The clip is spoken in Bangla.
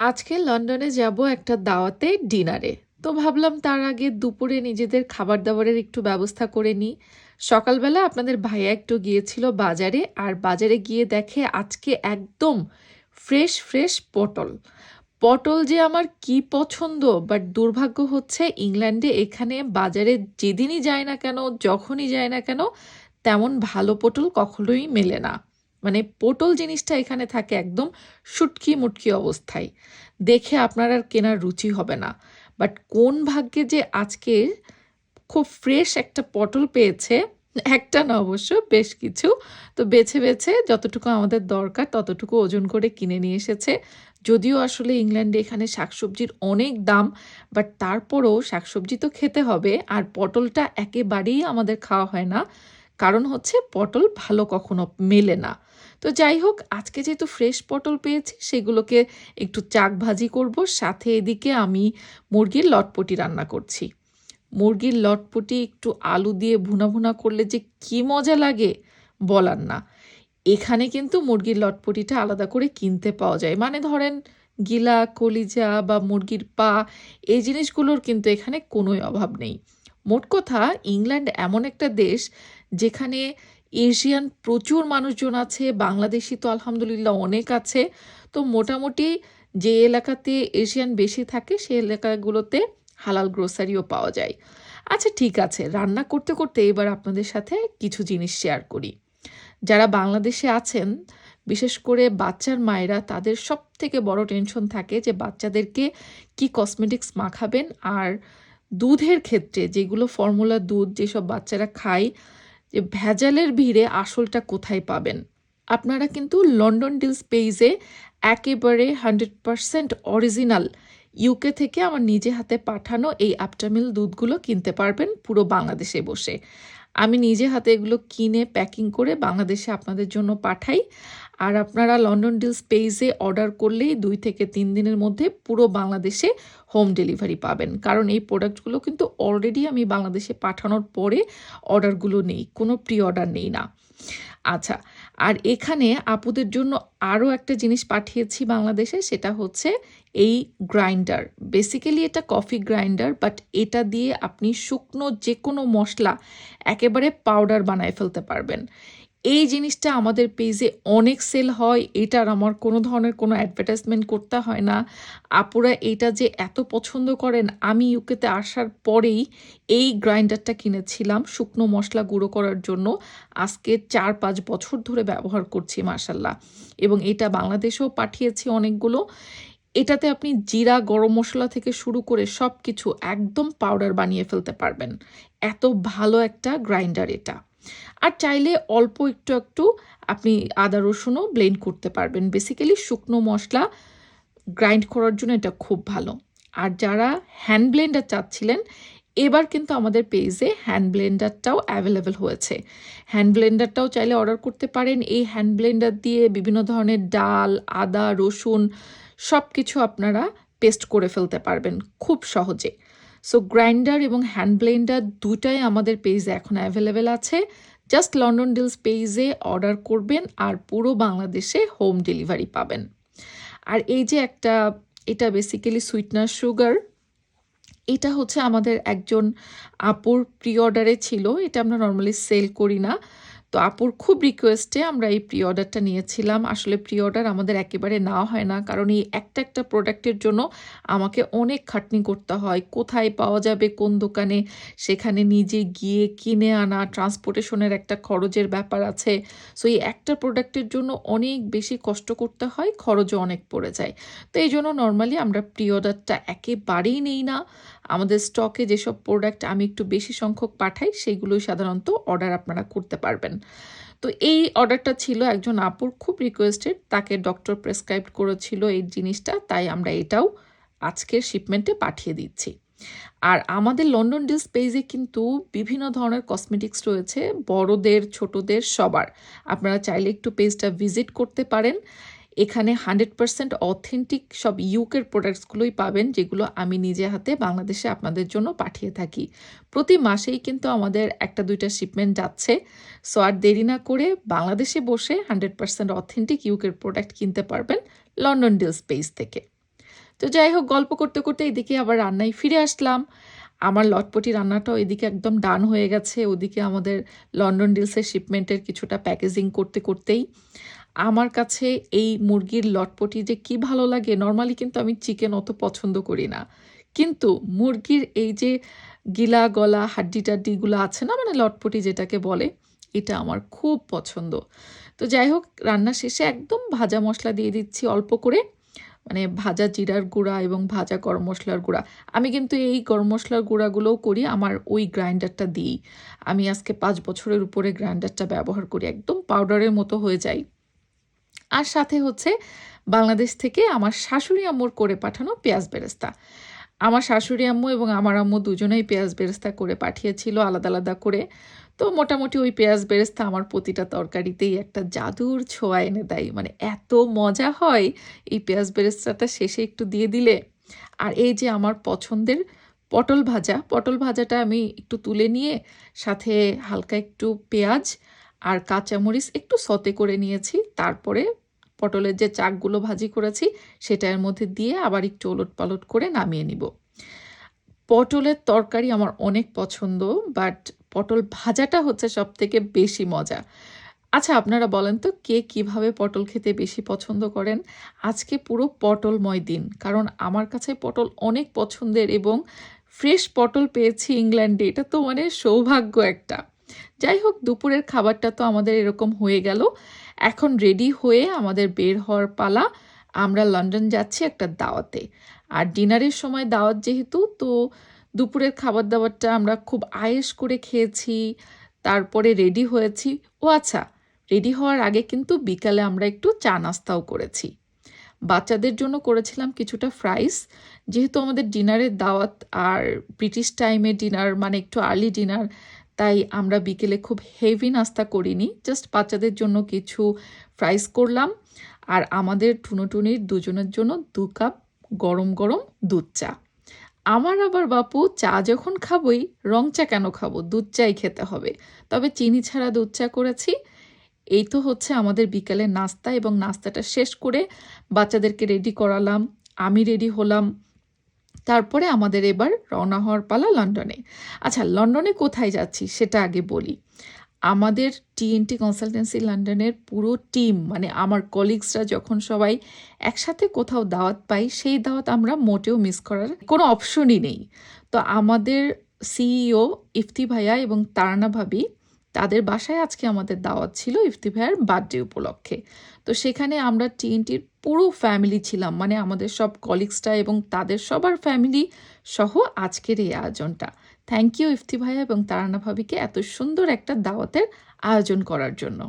আজকে লন্ডনে যাব একটা দাওয়াতে ডিনারে। তো ভাবলাম তার আগে দুপুরে নিজেদের খাবার দাবারের একটু ব্যবস্থা করে নিই। সকালবেলা আপনাদের ভাইয়া একটু গিয়েছিল বাজারে আর বাজারে গিয়ে দেখে আজকে একদম ফ্রেশ ফ্রেশ পটল। পটল যে আমার কি পছন্দ, বাট দুর্ভাগ্য হচ্ছে ইংল্যান্ডে এখানে বাজারে যেদিনই যায় না কেন, যখনই যায় না কেন, তেমন ভালো পটল কখনোই মেলে না। মানে পটল জিনিসটা এখানে থাকে একদম শুটকি মুটকি অবস্থায়। দেখে আপনার আর কেনার রুচি হবে না। বাট কোন ভাগ্যে যে আজকে খুব ফ্রেশ একটা পটল পেয়েছে, একটা না অবশ্য, বেশ কিছু। তো বেছে বেছে যতটুকু আমাদের দরকার, ততটুকু ওজন করে কিনে নিয়ে এসেছে। যদিও আসলে ইংল্যান্ডে এখানে শাকসবজির অনেক দাম বাট তারপরও শাকসবজি তো খেতে হবে, আর পটলটা একেবারেই আমাদের খাওয়া হয় না। কারণ হচ্ছে পটল ভালো কখনো মেলে না। তো যাই হোক, আজকে যেহেতু ফ্রেশ পটল পেয়েছি, সেগুলোকে একটু চাক ভাজি করব। সাথে এদিকে আমি মুরগির লটপটি রান্না করছি। মুরগির লটপটি একটু আলু দিয়ে ভুনা ভুনা করলে যে কি মজা লাগে বলার না। এখানে কিন্তু মুরগির লটপটিটা আলাদা করে কিনতে পাওয়া যায়। মানে ধরেন গিলা, কলিজা বা মুরগির পা, এই জিনিসগুলোর কিন্তু এখানে কোনোই অভাব নেই। মোট কথা, ইংল্যান্ড এমন একটা দেশ যেখানে এশিয়ান প্রচুর মানুষজন আছে, বাংলাদেশি তো আলহামদুলিল্লাহ অনেক আছে। তো মোটামুটি যে এলাকাতে এশিয়ান বেশি থাকে সেই এলাকাগুলোতে হালাল গ্রোসারিও পাওয়া যায়। আচ্ছা ঠিক আছে, রান্না করতে করতে এবার আপনাদের সাথে কিছু জিনিস শেয়ার করি। যারা বাংলাদেশে আছেন, বিশেষ করে বাচ্চার মায়েরা, তাদের সব থেকে বড় টেনশন থাকে যে বাচ্চাদেরকে কি কসমেটিক্স মাখাবেন আর দুধের ক্ষেত্রে যেগুলো ফর্মুলা দুধ যেসব বাচ্চারা খায় যে ভেজালের ভিড়ে আসলটা কোথায় পাবেন? আপনারা কিন্তু লন্ডন ডিলস পেইজে একেবারে হান্ড্রেড পারসেন্ট অরিজিনাল ইউকে থেকে আমার নিজে হাতে পাঠানো এই আপটামিল দুধগুলো কিনতে পারবেন পুরো বাংলাদেশে বসে। আমি নিজে হাতে এগুলো কিনে প্যাকিং করে বাংলাদেশে আপনাদের জন্য পাঠাই। আর আপনারা লন্ডন ডিলস স্পেসে অর্ডার করলেই দুই থেকে তিন দিনের মধ্যে পুরো বাংলাদেশে হোম ডেলিভারি পাবেন। কারণ এই প্রোডাক্টগুলো কিন্তু অলরেডি আমি বাংলাদেশে পাঠানোর পরে অর্ডারগুলো নেই, কোনো প্রি অর্ডার নেই না। আচ্ছা আর এখানে আপুদের জন্য আরও একটা জিনিস পাঠিয়েছি বাংলাদেশে, সেটা হচ্ছে এই গ্রাইন্ডার। বেসিক্যালি এটা কফি গ্রাইন্ডার বাট এটা দিয়ে আপনি শুকনো যে কোনো মশলা একেবারে পাউডার বানায় ফেলতে পারবেন। এই জিনিসটা আমাদের পেজে অনেক সেল হয় এটার আমার কোনো ধরনের কোনো অ্যাডভার্টাইজমেন্ট করতে হয় না। আপুরা এটা যে এত পছন্দ করেন, আমি ইউকেতে আসার পরেই এই গ্রাইন্ডারটা কিনেছিলাম শুকনো মশলা গুঁড়ো করার জন্য। আজকে চার পাঁচ বছর ধরে ব্যবহার করছি মার্শাল্লাহ এবং এটা বাংলাদেশেও পাঠিয়েছি অনেকগুলো। এটাতে আপনি জিরা, গরম মশলা থেকে শুরু করে সব কিছু একদম পাউডার বানিয়ে ফেলতে পারবেন। এত ভালো একটা গ্রাইন্ডার এটা। আর চাইলে অল্প একটু একটু আপনি আদা রসুনও ব্লেন্ড করতে পারবেন। বেসিক্যালি শুকনো মশলা গ্রাইন্ড করার জন্য এটা খুব ভালো। আর যারা হ্যান্ড ব্লেন্ডার চাচ্ছিলেন, এবার কিন্তু আমাদের পেজে হ্যান্ড ব্লেন্ডারটাও অ্যাভেলেবেল হয়েছে। হ্যান্ড ব্লেন্ডারটাও চাইলে অর্ডার করতে পারেন। এই হ্যান্ড ব্লেন্ডার দিয়ে বিভিন্ন ধরনের ডাল, আদা, রসুন সব কিছু আপনারা পেস্ট করে ফেলতে পারবেন খুব সহজে। সো গ্রাইন্ডার এবং হ্যান্ড ব্লেন্ডার দুটাই আমাদের পেজে এখন অ্যাভেলেবেল আছে। জাস্ট লন্ডন ডিলস পেজে অর্ডার করবেন আর পুরো বাংলাদেশে হোম ডেলিভারি পাবেন। আর এই যে একটা, এটা বেসিক্যালি সুইটনার সুগার এটা হচ্ছে আমাদের একজন আপুর প্রি অর্ডারে ছিল। এটা আমরা নর্মালি সেল করি না। তো আপুর খুব রিকোয়েস্টে আমরা এই প্রি অর্ডারটা নিয়েছিলাম। আসলে প্রি অর্ডার আমাদের একেবারে নেওয়া হয় না, কারণ এই একটা একটা প্রোডাক্টের জন্য আমাকে অনেক খাটনি করতে হয়। কোথায় পাওয়া যাবে, কোন দোকানে, সেখানে নিজে গিয়ে কিনে আনা ট্রান্সপোর্টেশনের একটা খরচের ব্যাপার আছে। সো এই একটা প্রোডাক্টের জন্য অনেক বেশি কষ্ট করতে হয়, খরচও অনেক পড়ে যায়। তো এই জন্য নর্মালি আমরা প্রি অর্ডারটা একেবারেই নেই না। আমাদের স্টকে যেসব প্রোডাক্ট আমি একটু বেশি সংখ্যক পাঠাই সেইগুলোই সাধারণত অর্ডার আপনারা করতে পারবেন। তো এই অর্ডারটা ছিল একজন আপুর, খুব রিকোয়েস্টেড তাকে ডক্টর প্রেসক্রাইব করেছিল এই জিনিসটা, তাই আমরা এটাও আজকের শিপমেন্টে পাঠিয়ে দিচ্ছি। আর আমাদের লন্ডন ডিস পেজে কিন্তু বিভিন্ন ধরনের কসমেটিক্স রয়েছে, বড়দের, ছোটদের, সবার। আপনারা চাইলে একটু পেজটা ভিজিট করতে পারেন। এখানে হান্ড্রেড পারসেন্ট অথেন্টিক সব ইউকের প্রোডাক্টসগুলোই পাবেন, যেগুলো আমি নিজে হাতে বাংলাদেশে আপনাদের জন্য পাঠিয়ে থাকি। প্রতি মাসেই কিন্তু আমাদের একটা দুইটা শিপমেন্ট যাচ্ছে। সো আর দেরি না করে বাংলাদেশে বসে হান্ড্রেড পারসেন্ট অথেন্টিক ইউকের প্রোডাক্ট কিনতে পারবেন লন্ডন ডিলস স্পেস থেকে। তো যাই হোক, গল্প করতে করতে এদিকে আবার রান্নায় ফিরে আসলাম। আমার লটপটি রান্নাটাও এদিকে একদম ডান হয়ে গেছে। ওদিকে আমাদের লন্ডন ডিলসের শিপমেন্টের কিছুটা প্যাকেজিং করতে করতেই। আমার কাছে এই মুরগির লটপটি যে কি ভালো লাগে নর্মালি কিন্তু আমি চিকেন অত পছন্দ করি না। কিন্তু মুরগির এই যে গিলা গলা, হাড্ডি টাড্ডিগুলো আছে না মানে লটপটি যেটাকে বলে, এটা আমার খুব পছন্দ। তো যাই হোক, রান্না শেষে একদম ভাজা মশলা দিয়ে দিচ্ছি অল্প করে মানে ভাজা জিরার গুঁড়া এবং ভাজা গরম মশলার গুঁড়া। আমি কিন্তু এই গরম মশলার গুঁড়াগুলোও করি, আমার ওই গ্রাইন্ডারটা দিই। আমি আজকে পাঁচ বছরের উপরে গ্রাইন্ডারটা ব্যবহার করি, একদম পাউডারের মতো হয়ে যায়। আর সাথে হচ্ছে বাংলাদেশ থেকে আমার শাশুড়ি আম্মুর করে পাঠানো পেঁয়াজ বেরেস্তা। আমার শাশুড়ি আম্মু এবং আমার আম্মু দুজনেই পেঁয়াজ বেরেস্তা করে পাঠিয়েছিল আলাদা আলাদা করে। তো মোটামুটি ওই পেঁয়াজ বেরেস্তা আমার প্রতিটা তরকারিতেই একটা জাদুর ছোঁয়া এনে দেয়। মানে এত মজা হয় এই পেঁয়াজ বেরেস্তাটা শেষে একটু দিয়ে দিলে। আর এই যে আমার পছন্দের পটল ভাজা, পটল ভাজাটা আমি একটু তুলে নিয়ে সাথে হালকা একটু পেঁয়াজ আর কাঁচামরিচ একটু সতে করে নিয়েছি। তারপরে পটলের যে চাকগুলো ভাজি করেছি সেটার মধ্যে দিয়ে আবার একটু ওলট পালট করে নামিয়ে নিব। পটলের তরকারি আমার অনেক পছন্দ বাট পটল ভাজাটা হচ্ছে সব থেকে বেশি মজা। আচ্ছা আপনারা বলেন তো, কে কীভাবে পটল খেতে বেশি পছন্দ করেন? আজকে পুরো পটলময় দিন, কারণ আমার কাছে পটল অনেক পছন্দের এবং ফ্রেশ পটল পেয়েছি ইংল্যান্ডে, এটা তো মানে সৌভাগ্য একটা। যাই হোক, দুপুরের খাবারটা তো আমাদের এরকম হয়ে গেল। এখন রেডি হয়ে আমাদের বের হওয়ার পালা। আমরা লন্ডন যাচ্ছি একটা দাওয়াতে। আর ডিনারের সময় দাওয়াত যেহেতু, তো দুপুরের খাবার দাবারটা আমরা খুব আয়েস করে খেয়েছি, তারপরে রেডি হয়েছি। ও আচ্ছা রেডি হওয়ার আগে কিন্তু বিকালে আমরা একটু চা নাস্তাও করেছি। বাচ্চাদের জন্য করেছিলাম কিছুটা ফ্রাইস যেহেতু আমাদের ডিনারের দাওয়াত, আর ব্রিটিশ টাইমে ডিনার মানে একটু আর্লি ডিনার তাই আমরা বিকেলে খুব হেভি নাস্তা করিনি জাস্ট বাচ্চাদের জন্য কিছু ফ্রাইস করলাম। আর আমাদের টুনোটুনির দুজনের জন্য দু কাপ গরম গরম দুধ চা। আমার আবার বাপু, চা যখন খাবই, রং চা কেন খাব? দুধ চাই খেতে হবে। তবে চিনি ছাড়া দুধ চা করেছি। এই তো হচ্ছে আমাদের বিকালের নাস্তা এবং নাস্তাটা শেষ করে বাচ্চাদেরকে রেডি করালাম। আমি রেডি হলাম। তারপরে আমাদের এবার রওনা হওয়ার পালা লন্ডনে। আচ্ছা লন্ডনে কোথায় যাচ্ছি সেটা আগে বলি। আমাদের টিএনটি কনসালটেন্সি লন্ডনের পুরো টিম মানে আমার কলিগসরা যখন সবাই একসাথে কোথাও দাওয়াত পাই, সেই দাওয়াত আমরা মোটেও মিস করার কোনো অপশনই নেই। তো আমাদের সিইও ইফতি ভাইয়া এবং তারানা ভাবি তাদের বাসায় আজকে আমাদের দাওয়াত ছিল ইফতি ভাইয়ার বার্থডে উপলক্ষে। তো সেখানে আমরা টিএনটির পুরো ফ্যামিলি ছিলাম মানে আমাদের সব কলিগসটা এবং তাদের সবার ফ্যামিলি সহ আজকের এই আয়োজনটা। থ্যাংক ইউ ইফতি ভাইয়া এবং তারানা ভাবিকে এত সুন্দর একটা দাওয়াতের আয়োজন করার জন্য।